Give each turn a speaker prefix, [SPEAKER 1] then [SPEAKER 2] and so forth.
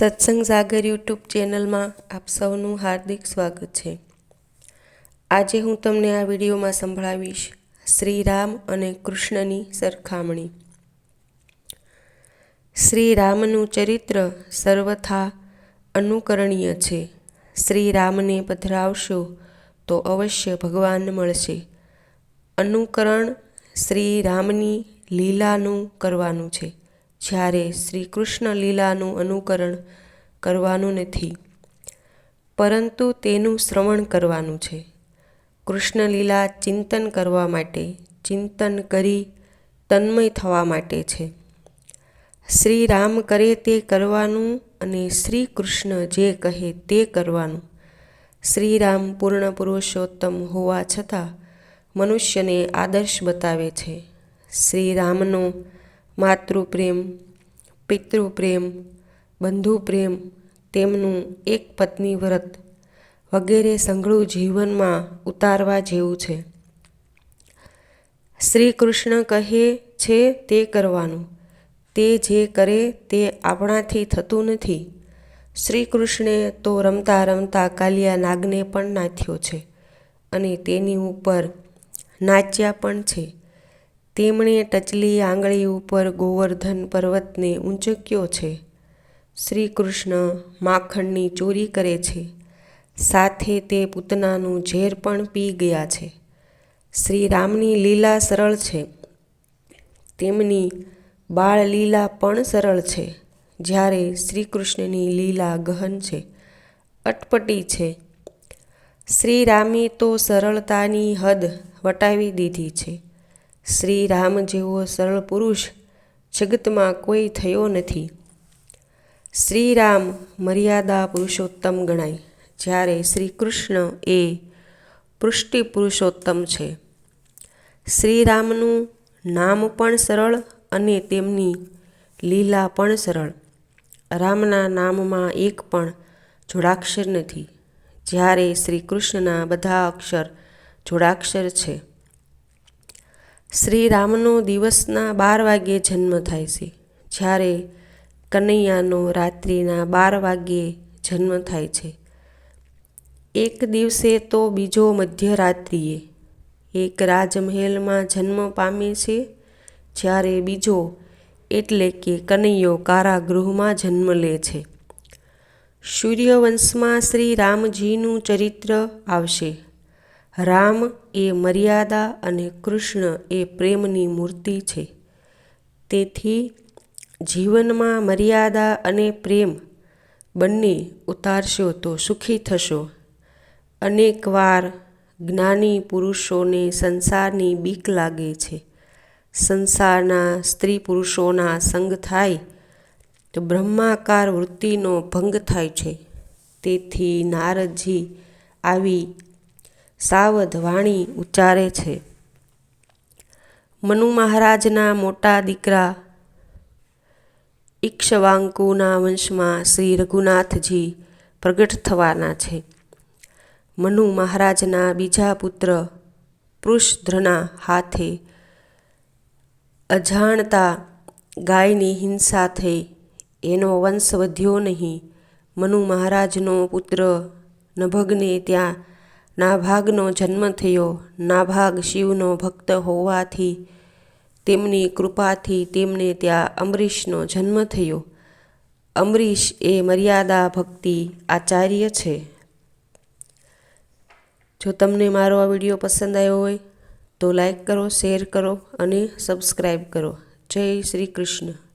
[SPEAKER 1] સત્સંગ સાગર યુટ્યુબ ચેનલમાં આપ સૌનું હાર્દિક સ્વાગત છે. આજે હું તમને આ વિડીયોમાં સંભળાવીશ શ્રી રામ અને કૃષ્ણની સરખામણી. શ્રી રામનું ચરિત્ર સર્વથા અનુકરણીય છે. શ્રી રામને પધરાવશો તો અવશ્ય ભગવાન મળશે. અનુકરણ શ્રી રામની લીલાનું કરવાનું છે. જ્યારે શ્રી કૃષ્ણ લીલાનું અનુકરણ કરવાનું નથી, પરંતુ તેનું શ્રવણ કરવાનું છે. કૃષ્ણ લીલા ચિંતન કરવા માટે, ચિંતન કરી તન્મય થવા માટે છે. શ્રી રામ કરે તે કરવાનું અને શ્રી કૃષ્ણ જે કહે તે કરવાનું. શ્રી રામ પૂર્ણ પુરુષોત્તમ હોવા છતાં મનુષ્યને આદર્શ બતાવે છે. શ્રી રામનો માતૃપ્રેમ, પિતૃપ્રેમ, બંધુપ્રેમ, તેમનું એક પત્ની વ્રત વગેરે સંઘળું જીવનમાં ઉતારવા જેવું છે. શ્રી કૃષ્ણ કહે છે તે કરવાનું. તે જે કરે તે આપણાથી થતું નથી. શ્રી કૃષ્ણે તો રમતા રમતા કાલિયા નાગને પણ નાથ્યો છે અને તેની ઉપર નાચ્યા પણ છે. તેમણે ટચલી આંગળી ઉપર ગોવર્ધન પર્વતને ઊંચક્યો છે. શ્રી કૃષ્ણ માખણની ચોરી કરે છે. સાથે તે પૂતનાનું ઝેર પણ પી ગયા છે. શ્રી રામની લીલા સરળ છે. તેમની બાળ લીલા પણ સરળ છે. જ્યારે શ્રી કૃષ્ણની લીલા ગહન છે. અટપટી છે. શ્રી રામે તો સરળતાની હદ વટાવી દીધી છે. શ્રી રામ જેવો સરળ પુરુષ જગતમાં કોઈ થયો નથી. શ્રી રામ મર્યાદા પુરુષોત્તમ ગણાય, જ્યારે શ્રી કૃષ્ણ એ પૃષ્ટિ પુરુષોત્તમ છે. શ્રી રામનું નામ પણ સરળ અને તેમની લીલા પણ સરળ. રામના નામમાં એક પણ જોડાક્ષર નથી, જ્યારે શ્રી કૃષ્ણના બધા અક્ષર જોડાક્ષર છે. શ્રી રામનો દિવસના બાર વાગ્યે જન્મ થાય છે. જ્યારે કનૈયાનો રાત્રિના બાર વાગ્યે જન્મ થાય છે. એક દિવસે તો બીજો મધ્યરાત્રિએ એક રાજમહેલમાં જન્મ પામે છે. જ્યારે બીજો એટલે કે કનૈયો કારાગૃહમાં જન્મ લે છે. સૂર્યવંશમાં શ્રી રામજીનું ચરિત્ર આવશે. રામ એ મર્યાદા અને કૃષ્ણ એ પ્રેમની મૂર્તિ છે. તેથી જીવનમાં મર્યાદા અને પ્રેમ બંને ઉતારશો તો સુખી થશો. અનેકવાર જ્ઞાની પુરુષોને સંસારની બીક લાગે છે. સંસારના સ્ત્રી પુરુષોના સંગ થાય તો બ્રહ્માકાર વૃત્તિનો ભંગ થાય છે. તેથી નારદજી આવી સાવધ વાણી ઉચ્ચારે છે. મનુ મહારાજના મોટા દીકરા ઈક્ષવાંકુના વંશમાં શ્રી રઘુનાથજી પ્રગટ થવાના છે. મનુ મહારાજના બીજા પુત્ર પૃષધ્રના હાથે અજાણતા ગાયની હિંસા થઈ. એનો વંશ વધ્યો નહીં. મનુ મહારાજનો પુત્ર નભગને ત્યાં નાભાગનો જન્મ થયો. નાભાગ શિવનો ભક્ત હોવાથી, તેમની કૃપાથી તેમને ત્યાં અમરીશનો જન્મ થયો. અમરીશ એ મર્યાદા ભક્તિ આચાર્ય છે. જો તમને મારો આ વીડિયો પસંદ આવ્યો હોય, તો લાઈક કરો, શેર કરો અને સબસ્ક્રાઈબ કરો. જય શ્રી કૃષ્ણ.